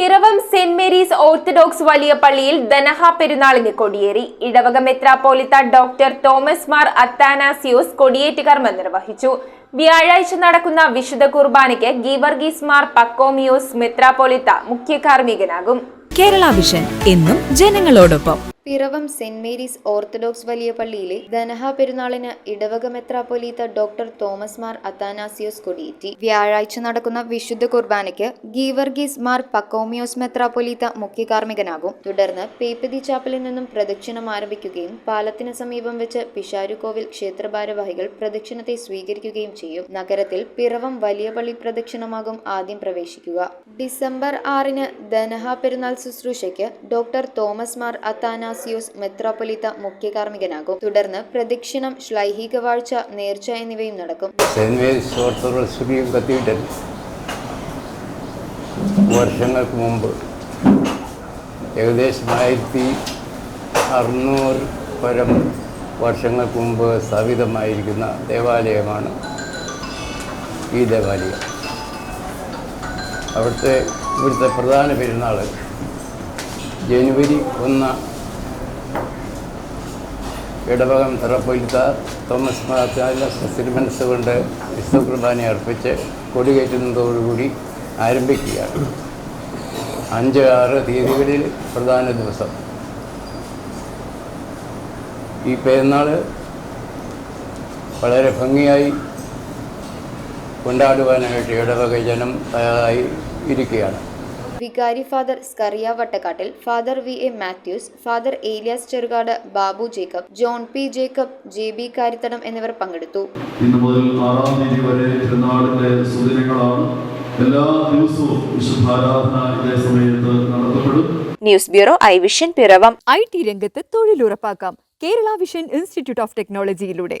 Piravom saint Mary's orthodox വലിയ പള്ളിയിൽ ധനഹ പെരുന്നാളിന് കൊടിയേറി. ഇടവക മെത്രാപ്പോലിത്ത ഡോക്ടർ തോമസ് മാർ അത്താനാസിയോസ് കൊടിയേറ്റ് കർമ്മം നിർവഹിച്ചു. വ്യാഴാഴ്ച നടക്കുന്ന വിശുദ്ധ കുർബാനയ്ക്ക് ഗീവർഗീസ് മാർ പക്കോമിയോസ് മെത്രാപ്പോലിത്ത മുഖ്യ കാർമ്മികനാകും കേരള വിഷൻ എന്നും ജനങ്ങളോടൊപ്പം. പിറവം സെന്റ് മേരീസ് ഓർത്തഡോക്സ് വലിയ പള്ളിയിലെ ധനഹ പെരുന്നാളിന് ഇടവക മെത്രാപ്പൊലീത്ത ഡോക്ടർ തോമസ് മാർ അത്താനാസിയോസ് കൊടിയേറ്റി. വ്യാഴാഴ്ച നടക്കുന്ന വിശുദ്ധ കുർബാനയ്ക്ക് ഗീവർഗീസ് മാർ പക്കോമിയോസ് മെത്രാപ്പൊലീത്ത മുഖ്യ കാർമ്മികനാകും. തുടർന്ന് പേപ്പതി ചാപ്പലിൽ നിന്നും പ്രദക്ഷിണം ആരംഭിക്കുകയും പാലത്തിന് സമീപം വെച്ച് പിഷാരുകോവിൽ ക്ഷേത്രഭാരവാഹികൾ പ്രദക്ഷിണത്തെ സ്വീകരിക്കുകയും ചെയ്യും. നഗരത്തിൽ പിറവം വലിയ പള്ളി പ്രദക്ഷിണമാകും ആദ്യം പ്രവേശിക്കുക. ഡിസംബർ ആറിന് ധനഹ പെരുന്നാൾ ശുശ്രൂഷയ്ക്ക് ഡോക്ടർ തോമസ് മാർ അത്താനാസിയോസ് മെത്രാപ്പൊലിത്ത മുഖ്യ കാർമ്മികനാകും തുടർന്ന് പ്രദക്ഷിണം ശ്ലൈഹിക വാഴ്ച നേർച്ച എന്നിവയും നടക്കും. വർഷങ്ങൾക്ക് മുമ്പ് ഏകദേശം ആയിരത്തി അറുന്നൂറ് പരം വർഷങ്ങൾക്ക് മുമ്പ് സ്ഥാപിതമായിരിക്കുന്ന ദേവാലയമാണ് ഈ ദേവാലയം. അവിടുത്തെ ഇവിടുത്തെ പ്രധാന പെരുന്നാൾ ജനുവരി ഒന്ന് ഇടവകം തറപ്പൊയിൽക്കാർ തോമസ് മാത്താല തിരുമനസ് കൊണ്ട് വിശുദ്ധ കുർബാന അർപ്പിച്ച് കൊടികയറ്റുന്നതോടുകൂടി ആരംഭിക്കുകയാണ്. അഞ്ച് ആറ് തീയതികളിൽ പ്രധാന ദിവസം. ഈ പെരുന്നാൾ വളരെ ഭംഗിയായി കൊണ്ടാടുവാനായിട്ട് ഇടവക ജനം തയ്യാറായി ഇരിക്കുകയാണ്. വികാരി father Skaria Vattakattil father V A Mathews father Elias Cherukad Babu Jacob John P Jacob J B Karithadam എന്നിവർ പങ്കെടുത്തു. ഇന്ന് മുതൽ ആറാം തീയതി വരെ തിരുനാളിന്റെ സുദിനങ്ങളാണ്. എല്ലാ ദിവസവും വിശുദ്ധാരാധന ഇതേ സമയത്ത് നടത്തപ്പെടും. News bureau I vision Piravam. I T രംഗത്ത് തൊഴിലുറപ്പാക്കാം. Kerala vision institute of ടെക്നോളജിയിലൂടെ